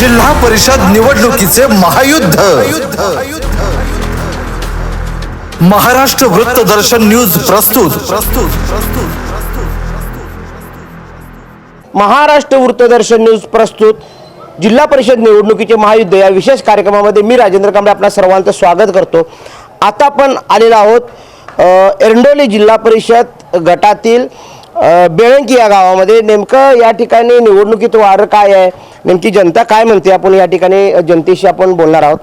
जिल्हा परिषद निवडणुकीचे महायुद्ध. महाराष्ट्र वृत्तदर्शन न्यूज प्रस्तुत. प्रस्तुत महाराष्ट्र वृत्तदर्शन न्यूज प्रस्तुत. जिल्हा परिषद निवडणुकीचे महायुद्ध या विशेष कार्यक्रमामध्ये मी राजेंद्र कांबळे आपल्या सर्वांचं स्वागत करतो. आता आपण आलेलो आहोत एरंडोली जिल्हा परिषद गटातील बेळंकी या गावामध्ये नेमकं या ठिकाणी निवडणुकीत वार काय आहे? नेमकी जनता काय म्हणते आपण या ठिकाणी? जनतेशी आपण बोलणार आहोत.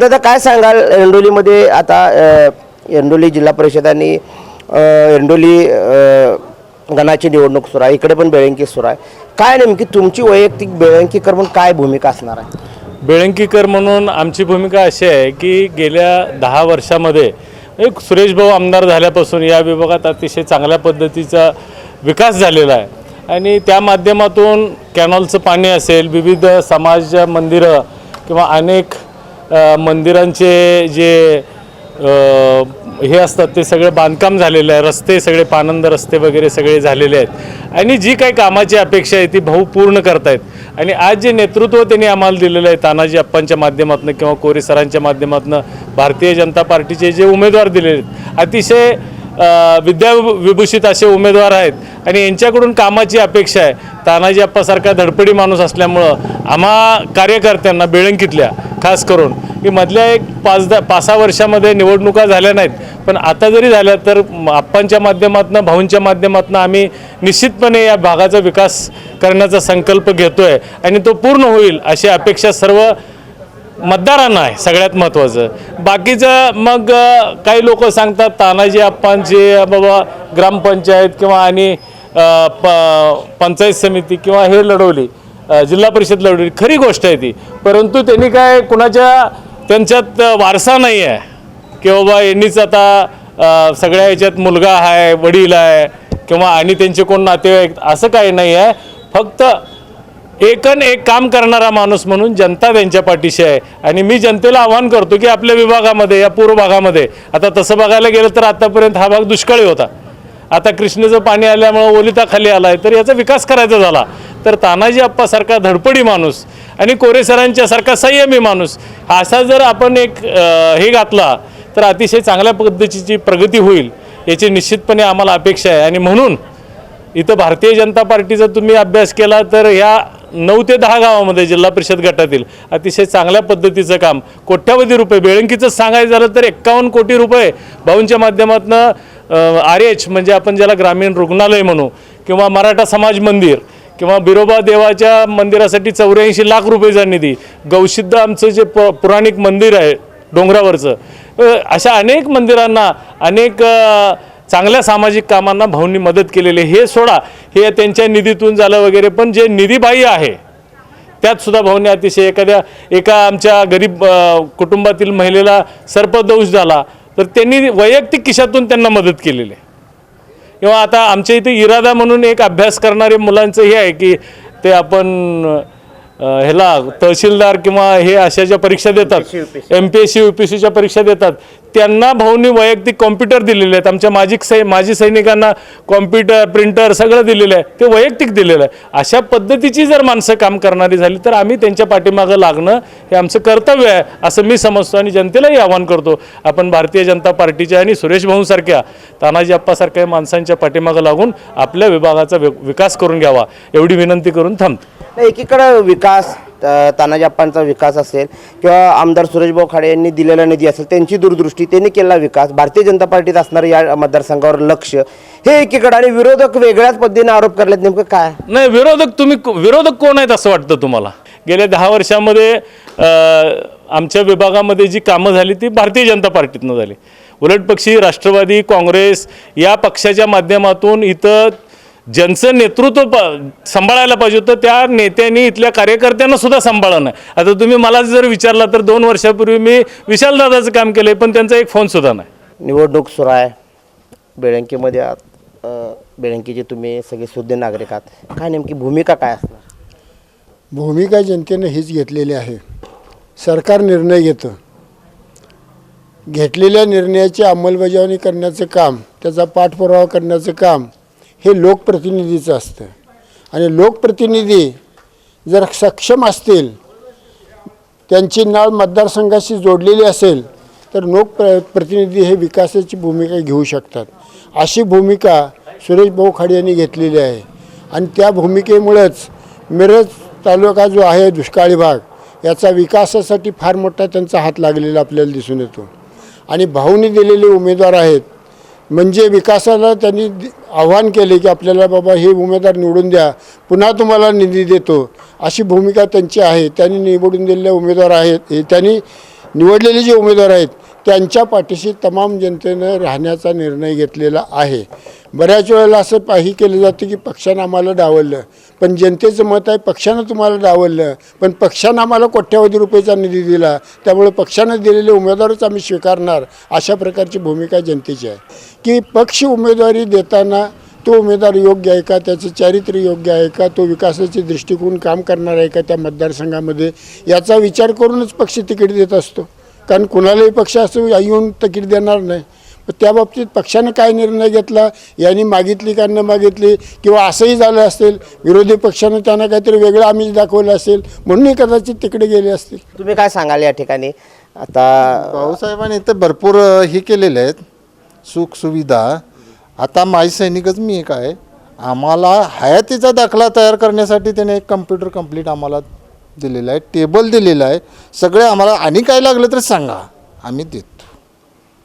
दादा काय सांगाल एंडोलीमध्ये? आता एंडोली जिल्हा परिषद आणि एंडोली गणाची निवडणूक सुरू आहे. इकडे पण बेळंकी सुरू आहे. काय नेमकी तुमची वैयक्तिक बेळंकीकर म्हणून काय भूमिका असणार आहे? बेळंकीकर म्हणून आमची भूमिका अशी आहे की गेल्या दहा वर्षामध्ये एक सुरेश भाऊ आमदार झाल्यापासून या विभागात अतिशय चांगल्या पद्धतीचा विकास झालेला आहे. आणि त्या माध्यमातून कॅनॉलचं पाणी असेल विविध समाज मंदिरं किंवा अनेक मंदिरांचे जे हे असतात ते सगळं बांधकाम झालेलं आहे रस्ते सगळे पानंद रस्ते वगैरे सगळे झालेले आहेत. आणि जी काही कामाची अपेक्षा आहे ती भाऊ पूर्ण करतायत. आणि आज जे नेतृत्व त्यांनी आम्हाला दिलेलं आहे तानाजी अप्पांच्या माध्यमातून किंवा कोरे सरांच्या माध्यमातून भारतीय जनता पार्टीचे जे उमेदवार दिलेले आहेत अतिशय विद्या विद्याविभूषित असे उमेदवार आहेत. आणि यांच्याकडून कामाची अपेक्षा आहे. तानाजी अप्पासारखा धडपडी माणूस असल्यामुळं आम्हा कार्यकर्त्यांना बेळंकीतल्या खास करून. की मधल्या एक पाच दहा पाच सहा वर्षामध्ये निवडणुका झाल्या नाहीत. पण आता जरी झाल्या तर आप्पांच्या माध्यमातून भाऊंच्या माध्यमातून आम्ही निश्चितपणे या भागाचा विकास करण्याचा संकल्प घेतो आहे आणि तो पूर्ण होईल अशी अपेक्षा सर्व मतदारांना आहे सगळ्यात महत्त्वाचं. बाकीचं मग काही लोक सांगतात तानाजी आप्पांचे बाबा ग्रामपंचायत किंवा आणि प पंचायत समिती किंवा हे लढवली जिल्हा परिषद लढवली खरी गोष्ट आहे ती. परंतु त्यांनी काय कुणाच्या त्यांच्यात वारसा नाही आहे. की बाबा यांनीच आता सगळ्या याच्यात मुलगा आहे वडील आहे किंवा आणि त्यांचे कोण नातेवाईक असं काही नाही आहे. फक्त एकन एक काम करणारा माणूस म्हणून जनता त्यांच्या पाठीशी आहे. आणि मी जनतेला आवाहन करतो की आपल्या विभागामध्ये या पूर्व भागामध्ये आता तसं बघायला गेलं तर आतापर्यंत हा भाग दुष्काळी होता. आता कृष्णेचं पाणी आल्यामुळं ओलिता खाली आला आहे तर याचा विकास करायचा झाला. तर तानाजी आप्पासारखा धडपडी माणूस आणि कोरेसरांच्यासारखा संयमी माणूस. असा जर आपण एक हे घातला तर अतिशय चांगल्या पद्धतीची प्रगती होईल याची निश्चितपणे आम्हाला अपेक्षा आहे. आणि म्हणून इथं भारतीय जनता पार्टीचा तुम्ही अभ्यास केला तर ह्या नऊ ते दहा गावामध्ये जिल्हा परिषद गटातील अतिशय चांगल्या पद्धतीचं काम कोट्यावधी रुपये बेळंकीचं सांगायचं झालं तर एक्कावन्न कोटी रुपये भाऊंच्या माध्यमातून आर एच म्हणजे आपण ज्याला ग्रामीण रुग्णालय म्हणू किंवा मराठा समाज मंदिर किंवा बिरोबा देवाच्या मंदिरासाठी चौऱ्याऐंशी लाख रुपयेचा निधी गौसिद्ध आमचं जे प पुराणिक मंदिर आहे डोंगरावरचं अशा अनेक मंदिरांना अनेक चांगल्या सामाजिक कामांना भाऊंनी मदत केलेली आहे. हे सोडा हे त्यांच्या निधीतून झालं वगैरे पण जे निधीबाह्य आहे त्यात सुद्धा भाऊने अतिशय एखाद्या एका आमच्या गरीब कुटुंबातील महिलेला सर्पदोष झाला तर त्यांनी वैयक्तिक किशातून त्यांना मदत केलेली आहे किंवा आता आमच्या इथे इरादा म्हणून एक अभ्यास करणारे मुलांचं हे आहे की ते आपण ह्याला तहसीलदार किंवा हे अशा ज्या परीक्षा देतात M P S C U P C च्या परीक्षा देतात त्यांना भाऊनी वैयक्तिक कॉम्प्युटर दिलेले आहेत. आमच्या माजी सै माजी सैनिकांना कॉम्प्युटर प्रिंटर सगळं दिलेलं आहे. ते वैयक्तिक दिलेलं आहे. अशा पद्धतीची जर माणसं काम करणारी झाली तर आम्ही त्यांच्या पाठीमागं लागणं हे आमचं कर्तव्य आहे असं मी समजतो आणि जनतेलाही आवाहन करतो. आपण भारतीय जनता पार्टीच्या आणि सुरेश भाऊंसारख्या तानाजी अप्पासारख्या माणसांच्या पाठीमागं लागून आपल्या विभागाचा विकास करून घ्यावा. एवढी विनंती करून थांबतो. नाही, एकीकडं विकास अ, विकास असेल किंवा आमदार सुरेशभाऊ खाडे यांनी दिलेला निधी असेल त्यांची दूरदृष्टी त्यांनी केलेला विकास भारतीय जनता पार्टीत असणारं या मतदारसंघावर लक्ष हे एकीकडे आणि विरोधक वेगळ्याच पद्धतीने आरोप करलेत नेमकं काय? नाही विरोधक तुम्ही विरोधक कोण आहेत असं वाटतं तुम्हाला? गेल्या दहा वर्षामध्ये आमच्या विभागामध्ये जी कामं झाली ती भारतीय जनता पार्टीतनं झाली. उलटपक्षी राष्ट्रवादी काँग्रेस या पक्षाच्या माध्यमातून इथं ज्यांचं नेतृत्व प सांभाळायला पाहिजे होतं त्या नेत्यांनी इथल्या कार्यकर्त्यांना सुद्धा सांभाळलं नाही आता तुम्ही मला जर विचारला तर दोन वर्षापूर्वी मी विशालदादाचं काम केलं पण त्यांचा एक फोनसुद्धा नाही. निवडणूक सुरू आहे. बेळंकीमध्ये आहात. बेळंकीचे तुम्ही सगळे शुद्ध नागरिक आहात. काय नेमकी भूमिका काय असणार? भूमिका जनतेनं हीच घेतलेली आहे. सरकार निर्णय घेतं. घेतलेल्या निर्णयाची अंमलबजावणी करण्याचं काम त्याचा पाठपुरावा करण्याचं काम हे लोकप्रतिनिधीचं असतं. आणि लोकप्रतिनिधी जर सक्षम असतील त्यांची नाळ मतदारसंघाशी जोडलेली असेल तर लोक प्र प्रतिनिधी हे विकासाची भूमिका घेऊ शकतात. अशी भूमिका सुरेश भाऊ खाडे यांनी घेतलेली आहे. आणि त्या भूमिकेमुळेच मिरज तालुका जो आहे दुष्काळी भाग याचा विकासासाठी फार मोठा त्यांचा हात लागलेला आपल्याला दिसून येतो. आणि भाऊनी दिलेले उमेदवार आहेत म्हणजे विकासाला त्यांनी दि- आव्हान केले की आपल्याला बाबा हे उमेदवार निवडून द्या पुन्हा तुम्हाला निधी देतो. अशी भूमिका त्यांची आहे. त्यांनी निवडून दिलेले उमेदवार आहेत. हे त्यांनी निवडलेले जे उमेदवार आहेत त्यांच्या पाठीशी तमाम जनतेनं राहण्याचा निर्णय घेतलेला आहे. बऱ्याच वेळेला असं पाही केलं जातं की पक्षानं आम्हाला डावललं. पण जनतेचं मत आहे पक्षानं तुम्हाला डावललं. पण पक्षानं आम्हाला कोट्यावधी रुपयेचा निधी दिला. त्यामुळे पक्षानं दिलेले उमेदवारच आम्ही स्वीकारणार अशा प्रकारची भूमिका जनतेची आहे. की पक्ष उमेदवारी देताना तो उमेदवार योग्य आहे का त्याचं चारित्र्य योग्य आहे का तो विकासाचे दृष्टिकोन काम करणार आहे का त्या मतदारसंघामध्ये याचा विचार करूनच पक्ष तिकीट देत असतो. कारण कुणालाही पक्ष असं येऊन तिकीट देणार नाही. पण त्या बाबतीत पक्षानं काय निर्णय घेतला? यांनी मागितली का न मागितली? किंवा असंही झालं असेल विरोधी पक्षानं त्यांना काहीतरी वेगळं आम्ही दाखवलं असेल म्हणूनही कदाचित तिकडे गेले असतील. तुम्ही काय सांगाल या ठिकाणी? आता भाऊसाहेबांनी इथं भरपूर हे केलेले आहेत. सुख सुविधा. आता माजी सैनिकच मी एक आहे. आम्हाला हयातीचा दाखला तयार करण्यासाठी त्याने एक कम्प्युटर कंप्लीट आम्हाला दिलेला आहे टेबल दिलेलं आहे. सगळे आम्हाला आणि काय लागलं तर सांगा. आम्ही देतो.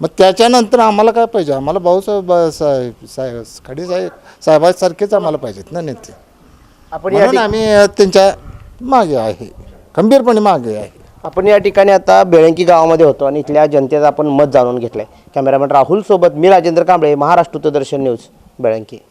मग त्याच्यानंतर आम्हाला काय पाहिजे? आम्हाला भाऊसाहेब साहेब साहेब खडे साहेब साहेबासारखेच आम्हाला पाहिजेत ना नेते. आपण या म्हणून ठिक- आम्ही त्यांच्या मागे आहे. खंबीरपणे मागे आहे. आपण या ठिकाणी आता बेळंकी गावामध्ये होतो आणि इथल्या जनतेचं आपण मत जाणून घेतलंय. कॅमेरामॅन राहुल सोबत मी राजेंद्र कांबळे महाराष्ट्र दर्शन न्यूज बेळंकी.